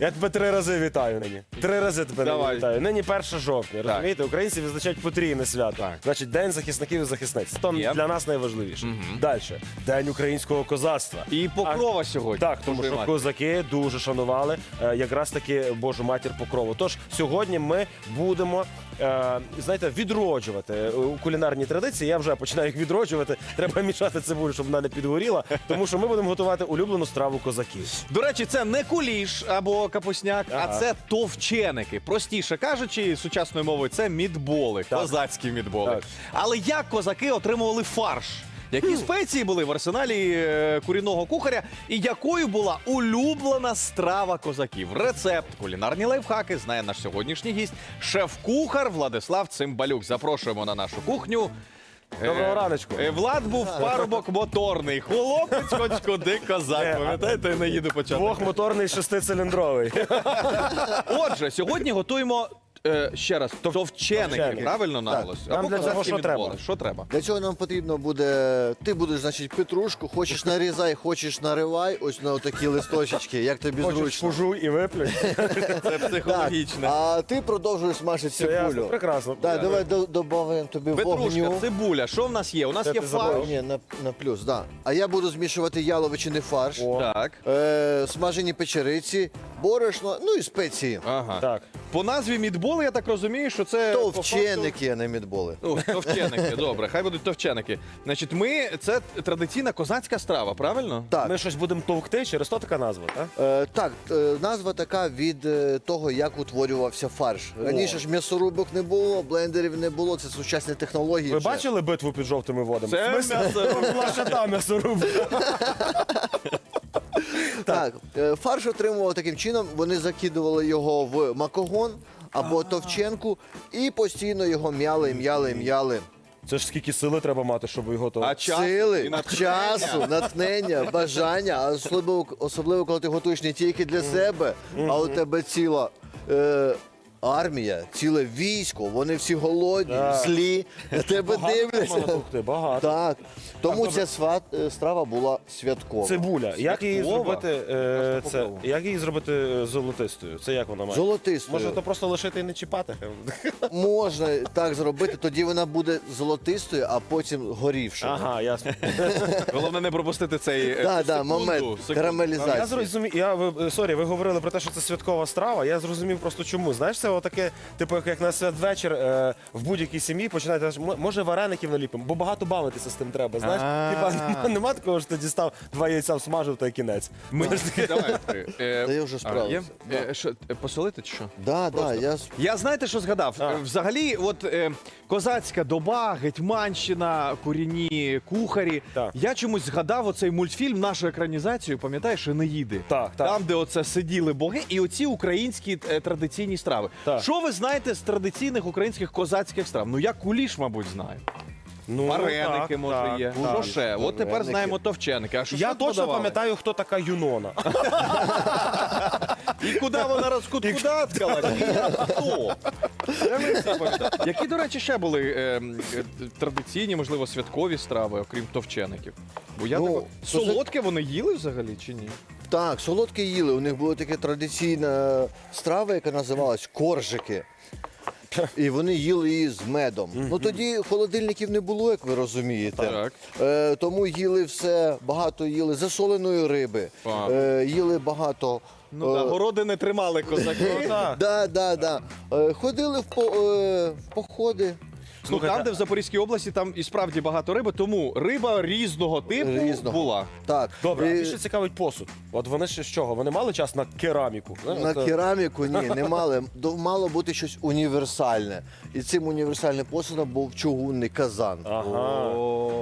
Я тебе три рази вітаю нині. Три рази тебе Давай. вітаю. Нині 1 жовтня, розумієте? Українці відзначають потрійне свято. Так. Значить, День захисників і захисниць. Це Є. для нас найважливіше. Далі. День українського козацтва. І покрова сьогодні. Так, тому що Покривати. козаки дуже шанували е, якраз таки Божу матір покрову. Тож сьогодні ми будемо. Е, Знаєте, відроджувати у кулінарні традиції. Я вже починаю їх відроджувати. Треба мішати цибулю, щоб вона не підгоріла. Тому що ми будемо готувати улюблену страву козаків. До речі, це не куліш або капусняк, Ага. а це товченики. Простіше кажучи, сучасною мовою це мідболи, козацькі мідболи. Так. Але як козаки отримували фарш? Які спеції були в арсеналі е, курінного кухаря, і якою була улюблена страва козаків? Рецепт, кулінарні лайфхаки знає наш сьогоднішній гість, шеф-кухар Владислав Цимбалюк. Запрошуємо на нашу кухню. Доброго Е, раночку. е, Влад був парубок моторний, хлопець хоч куди козак. Пам'ятаєте, не їду початок. Двохмоторний шестициліндровий. Отже, сьогодні готуємо е, ще раз товченики, Товченики. правильно наголос? Нам Або для цього козацькі що треба? Що треба? Для цього нам потрібно буде. Ти будеш, значить, петрушку, хочеш нарізай, хочеш наривай, ось на такі листочечки, як тобі Хочеш зручно. пужуй і виплюй. Це Так, психологічне. а ти продовжуєш смажити Все ясно, цибулю. прекрасно. Так, давай до- додаємо тобі Петрушка, вогню. цибуля, що в нас є? У нас Це є ти фарш. забув. Ні, на, на плюс, да. А я буду змішувати яловичини фарш, О, Так. е, смажені печериці, борошно, ну і спеції. Ага. Так. По назві мідболи, я так розумію, що це. Товченики, а не мідболи. товченики, добре, хай будуть товченики. Значить, ми це традиційна козацька страва, правильно? Так. Ми щось будемо товкти, через то така назва, так? Е, так, е, назва така від е, того, як утворювався фарш. Раніше ж м'ясорубок не було, блендерів не було, це сучасні технології. Ви вже. бачили битву під жовтими водами? Це м'ясорубка. Була ще та м'ясорубка. Так, е, фарш отримував таким чином, вони закидували його в макогон або товченку і постійно його м'яли, м'яли, м'яли. Це ж скільки сили треба мати, щоб його то. А час і Сили, натхнення. часу, натхнення, бажання, а особливо, особливо коли ти готуєш не тільки для себе, а у тебе ціла. Е, Армія, ціле військо, вони всі голодні, Так. злі, на тебе Багато дивляться. натовкти, багато. Так, тому Так, ця сват, е, страва була святкова. Цибуля. Як її Святкова? зробити? е, Це як її зробити е, золотистою? Це як вона має? Золотистою. Може, то просто лишити і не чіпати? Можна так зробити, тоді вона буде золотистою, а потім горівшою. Ага, ясно. Головне не пропустити цей е, Так, да, секунду, момент секунду. карамелізації. Я зрозумів, я ви- е, сорі, ви говорили про те, що це святкова страва. Я зрозумів просто чому. Знаєш, це отаке, типу, як- на святвечір е, в будь-якій сім'ї починаєте, «М- може вареників наліпимо, бо багато бавитися з тим треба. Знаєш, А. Типа, нема, нема такого, що ти дістав два яйця всмажив та й кінець. Мені давай. е, Та я вже а, справився. є? Е, що, е, посолити чи що? Да, да, я знаєте, що згадав? А. Е, Взагалі, от е, козацька доба, гетьманщина, курінні кухарі. Так. Я чомусь згадав оцей мультфільм, нашу екранізацію, пам'ятаєш, Енеїди. Так, так. Там, де оце сиділи боги, і оці українські е, традиційні страви. Так. Що ви знаєте з традиційних українських козацьких страв? Ну я куліш, мабуть, знаю. Ну, Вареники, так, може, так, є. так. Що ще? От тепер Вареники. знаємо товченики. А що Я ще точно додавали? пам'ятаю, хто така Юнона. І куди вона розкуткудаткала? І хто? Це ми всі пам'ятаємо. Які, до речі, ще були е, е, традиційні, можливо, святкові страви, окрім товчеників? Бо я Ну, це- солодке вони їли взагалі чи ні? Так, солодкі їли. У них була така традиційна страва, яка називалась коржики. І вони їли її з медом. Ну тоді холодильників не було, як ви розумієте. Так. Е, тому їли все, багато їли засоленої риби, е, їли багато. Ну, е, да, городи не тримали козаки. Да, да, да. Е, Ходили в, по, е, в походи. Ну, Слухайте, там, де в Запорізькій області, там і справді багато риби, тому риба різного типу Різного. була. Так. Добре, а І більше ще цікавить посуд. От вони ще з чого? Вони мали час на кераміку? На от, е, кераміку ні, не мали. До- Мало бути щось універсальне. І цим універсальним посудом був чугунний казан. Ага.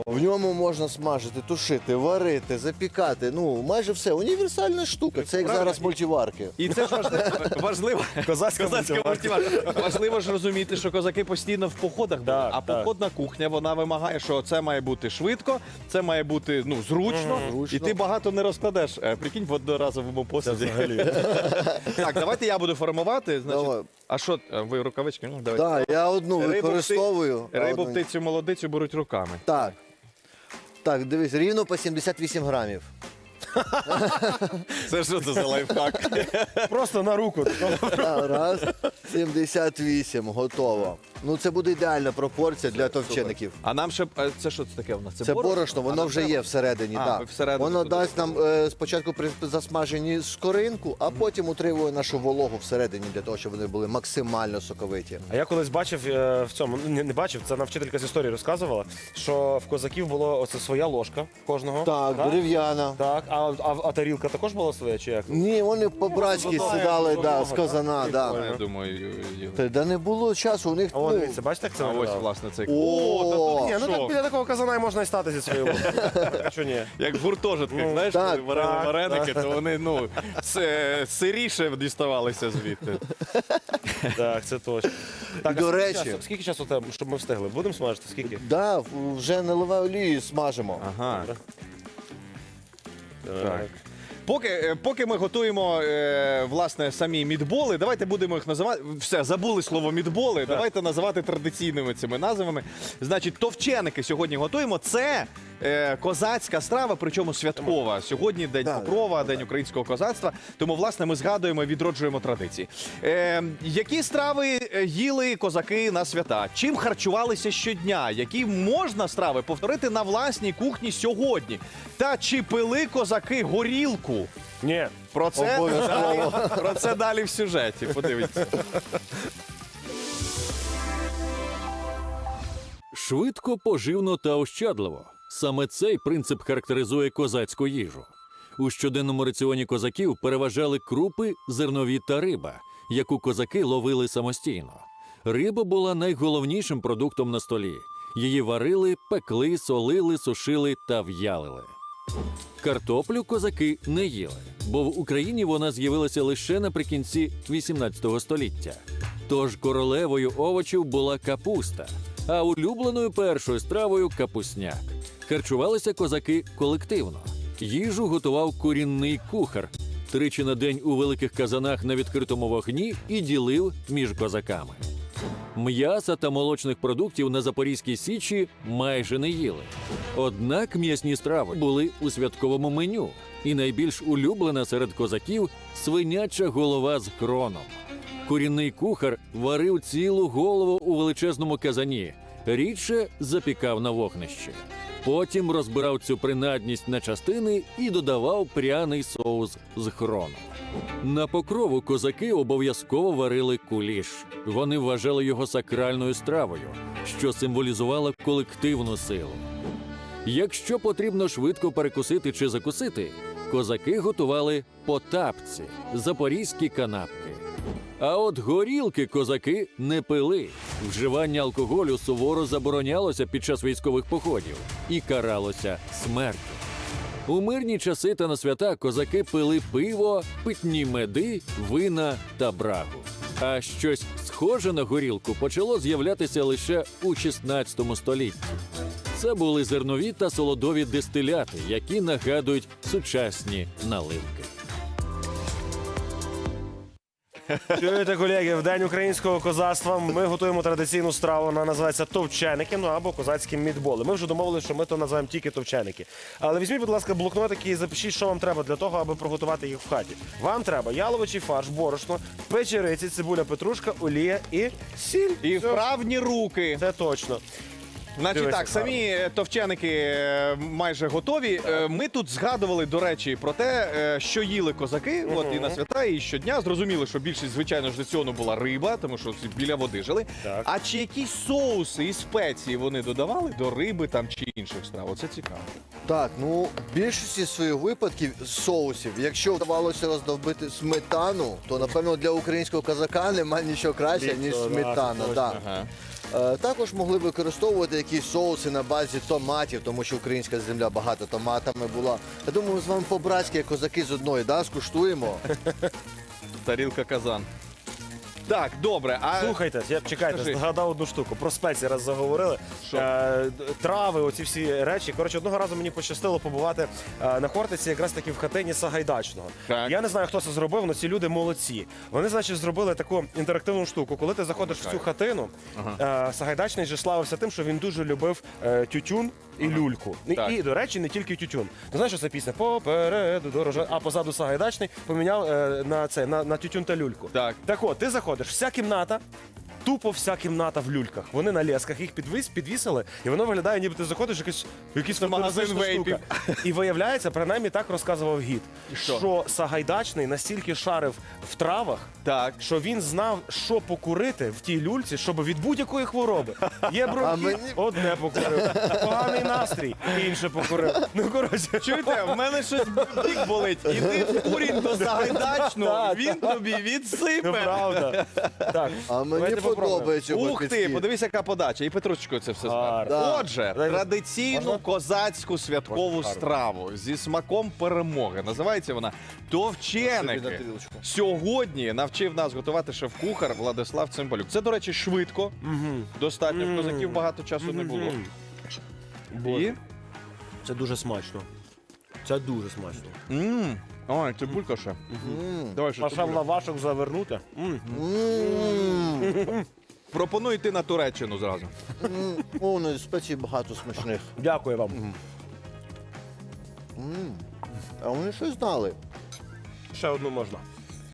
В ньому можна смажити, тушити, варити, запікати. Ну, майже все. Універсальна штука. Це як Правильно. зараз мультиварки. І це ж важливо. важливо. Козацька Козацька мультиварка. мультиварка. Важливо ж розуміти, що козаки постійно в походах Так, а так. походна кухня вона вимагає, що це має бути швидко, це має бути ну зручно, Зручно. і ти багато не розкладеш. Е, Прикинь, в одноразовому посуді. взагалі. Так, давайте я буду формувати. Значить, Давай. а що е, ви рукавички? Ну, давайте. Так, я одну Рибу, використовую. а Рибу, одну- птицю, молодицю беруть руками. Так. Так, дивись, рівно по 78 грамів. Це що це за лайфхак? Просто на руку. Так, Раз, 78, готово. Ну це буде ідеальна пропорція для товчеників. А нам ще е, це що це таке в нас? Це борошно, воно вже є всередині. А, всередину Воно туди дасть нам е, спочатку при засмажені скоринку, а потім утримує нашу вологу всередині для того, щоб вони були максимально соковиті. А я колись бачив е, в цьому, ну, не, не бачив, це нам вчителька з історії розказувала, що в козаків було оце своя ложка кожного. Так, дерев'яна. Так, а, а, а тарілка також була своя чи як? Ні, вони по-братськи Ну, сідали ну, да, з казана. так, Да. Я думаю, їли. Та Да не було часу, у них А от ну, дивіться, бачите, як це А ось виглядало? власне цей О, Ні, ну так біля такого казана і можна і стати зі своєю ложкою. А що ні? Як в гуртожитках, Ну, знаєш, так, коли варили так, вареники, то вони ну сиріше діставалися звідти. Так, це точно. Так, До скільки речі. часу- Скільки часу треба, щоб ми встигли? Будемо смажити? Скільки? да, вже наливаю олію і смажимо. Ага. Так. Поки, е, поки ми готуємо е, власне самі мідболи, давайте будемо їх називати. Все, забули слово мідболи. Давайте називати традиційними цими назвами. Значить, товченики сьогодні готуємо. Це е, козацька страва, причому святкова. Сьогодні день Да, Покрова, день українського козацтва. Тому, власне, ми згадуємо і відроджуємо традиції. Е, які страви е, їли козаки на свята? Чим харчувалися щодня? Які можна страви повторити на власній кухні сьогодні? Та чи пили козаки горілку? Ні. Про це, Обов'язково. далі, про це далі в сюжеті. Подивіться. Швидко, поживно та ощадливо. Саме цей принцип характеризує козацьку їжу. У щоденному раціоні козаків переважали крупи, зернові та риба, яку козаки ловили самостійно. Риба була найголовнішим продуктом на столі. Її варили, пекли, солили, сушили та в'ялили. Картоплю козаки не їли, бо в Україні вона з'явилася лише наприкінці 18 століття. Тож королевою овочів була капуста, а улюбленою першою стравою капусняк. Харчувалися козаки колективно. Їжу готував курінний кухар тричі на день у великих казанах на відкритому вогні і ділив між козаками. М'яса та молочних продуктів на Запорізькій Січі майже не їли. Однак м'ясні страви були у святковому меню, і найбільш улюблена серед козаків свиняча голова з кроном. Курінний кухар варив цілу голову у величезному казані, рідше запікав на вогнищі. Потім розбирав цю принадність на частини і додавав пряний соус з хроном. На покрову козаки обов'язково варили куліш. Вони вважали його сакральною стравою, що символізувало колективну силу. Якщо потрібно швидко перекусити чи закусити, козаки готували потапці, запорізькі канапки. А от горілки козаки не пили. Вживання алкоголю суворо заборонялося під час військових походів і каралося смертю. У мирні часи та на свята козаки пили пиво, питні меди, вина та брагу. А щось схоже на горілку почало з'являтися лише у 16 столітті. Це були зернові та солодові дистиляти, які нагадують сучасні наливки. Чуєте, колеги, в день українського козацтва ми готуємо традиційну страву. Вона називається товченики, ну або козацькі мідболи. Ми вже домовилися, що ми то називаємо тільки товченики. Але візьміть, будь ласка, блокнотики і запишіть, що вам треба для того, аби приготувати їх в хаті. Вам треба яловичий фарш, борошно, печериці, цибуля, петрушка, олія і сіль. І Все. вправні руки. Це точно. Значить так, самі е, товченики е, майже готові. Е, Ми тут згадували, до речі, про те, е, що їли козаки, от і на свята, і щодня. Зрозуміли, що більшість, звичайно ж, раціону була риба, тому що всі біля води жили. Так. А чи якісь соуси і спеції вони додавали до риби там чи інших страв? Оце цікаво. Так, ну в більшості своїх випадків соусів, якщо вдавалося роздобити сметану, то напевно для українського казака немає нічого краще, ніж сметана. точно. Да. Ага. Е, Також могли використовувати якісь соуси на базі томатів, тому що українська земля багато томатами була. Я думаю, з вами по-братськи, як козаки з одної, да, скуштуємо. Тарілка казан. Так, добре. А Слухайте, я чекайте, Скажи. згадав одну штуку. Про спеції раз заговорили. Що? Е, трави, оці всі речі. Коротше, одного разу мені пощастило побувати е, на Хортиці, якраз таки в хатині Сагайдачного. Так. Я не знаю, хто це зробив, але ці люди молодці. Вони, значить, зробили таку інтерактивну штуку. Коли ти заходиш в цю хатину, е, Сагайдачний же славився тим, що він дуже любив е, тютюн. І люльку. І, Так. і, до речі, не тільки тютюн. Ти знаєш, що це пісня? Попереду дорожа, а позаду Сагайдачний поміняв е, на це на, на тютюн та люльку. Так. Так от, ти заходиш, вся кімната, тупо вся кімната в люльках. Вони на лесках їх підвис, підвісили, і воно виглядає, ніби ти заходиш якийсь, в якийсь магазин вейпів. І виявляється, принаймні так розказував гід, що? Сагайдачний настільки шарив в травах, так. що він знав, що покурити в тій люльці, щоб від будь-якої хвороби. Є бронхіт, мені- одне покурив, поганий настрій, інше покурив. Ну, коротше, Чуєте, в мене щось бік болить. Іди в курінь до Сагайдачного, він тобі ну, відсипе. правда. Так, А мені давайте. Подобається Ух ти, подивись, яка подача. І Петручко це все. Да. Отже, традиційну козацьку святкову страву зі смаком перемоги. Називається вона Товченики. Сьогодні навчив нас готувати шеф-кухар Владислав Цимбалюк. Це, до речі, швидко. Достатньо в козаків багато часу не було. Боже, І Це дуже смачно. Це дуже смачно. Ой, цибулька ще. Давай ще А в цибулька. лавашок завернути. Пропоную йти на Туреччину зразу. м, О, ну, спецій багато смачних. Дякую вам. А вони щось знали. Ще одну можна.